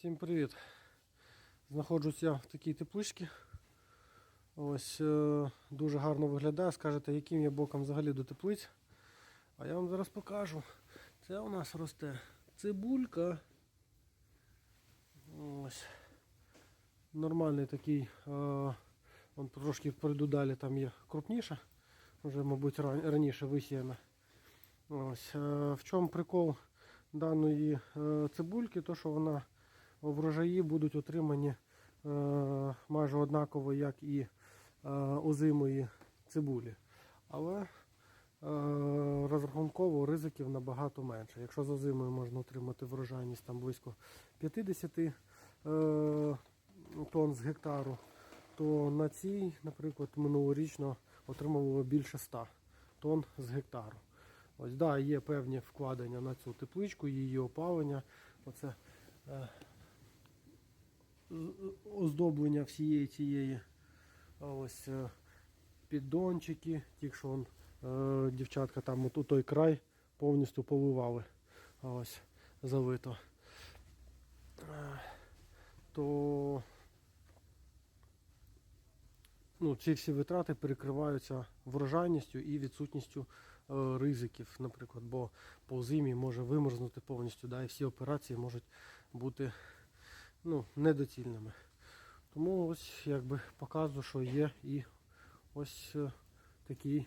Всім привіт! Знаходжусь я в такій тепличці. Ось е, дуже гарно виглядає. Скажете, яким я боком взагалі до теплиць. А я вам зараз покажу. Це у нас росте цибулька. Ось. Нормальний такий. Е, он трошки пройду далі, там є крупніша. Вже, мабуть, раніше висіяна. Ось. Е, в чому прикол даної е, цибульки? То, що вона врожаї будуть отримані е, майже однаково, як і е, озимої цибулі. Але е, розрахунково ризиків набагато менше. Якщо з озимою можна отримати врожайність там близько 50 е, тонн з гектару, то на цій, наприклад, минулорічно отримувало більше 100 тонн з гектару. Ось, да, є певні вкладення на цю тепличку, її опалення. Оце оздоблення всієї цієї ось е, піддончики, ті, що он, е, дівчатка там у той край повністю поливали. Ось залито. Е, То ну, ці всі витрати перекриваються врожайністю і відсутністю е, ризиків, наприклад, бо по зимі може вимерзнути повністю, да, і всі операції можуть бути ну, недоцільними. Тому ось якби показую, що є і ось е, такий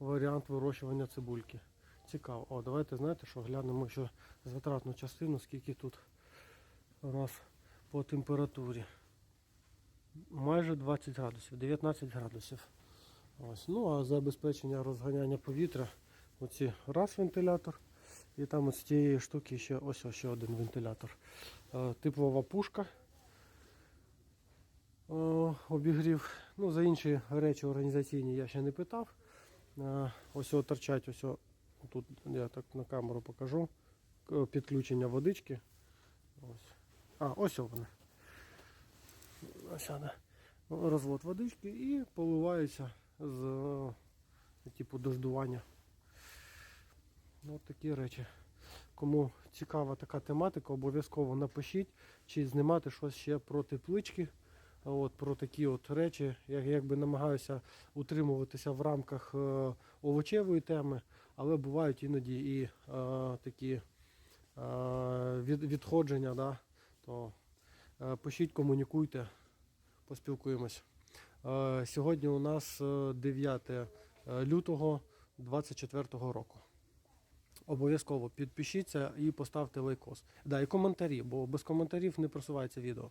варіант вирощування цибульки. Цікаво. О, давайте знаєте, що глянемо ще затратну частину, скільки тут у нас по температурі. Майже 20 градусів, 19 градусів. Ось. Ну а забезпечення розганяння повітря. Оці раз вентилятор. І там з цієї штуки ще ось ще один вентилятор. Е, Теплова пушка. Е, Обігрів. Ну, за інші речі організаційні я ще не питав. Е, Ось торчать, ось тут я так на камеру покажу. Підключення водички. Ось. А, ось о вони. Ось вона. Розвод водички і поливається з типу дождування. Ну, от такі речі. Кому цікава така тематика, обов'язково напишіть, чи знімати щось ще про теплички. От, про такі от речі. Я якби намагаюся утримуватися в рамках е, овочевої теми, але бувають іноді і е, такі е, від, відходження. Да? То е, пишіть, комунікуйте, поспілкуємось. Е, сьогодні у нас е, 9 лютого 2024 року. Обов'язково підпишіться і поставте лайкос. Да, і коментарі, бо без коментарів не просувається відео.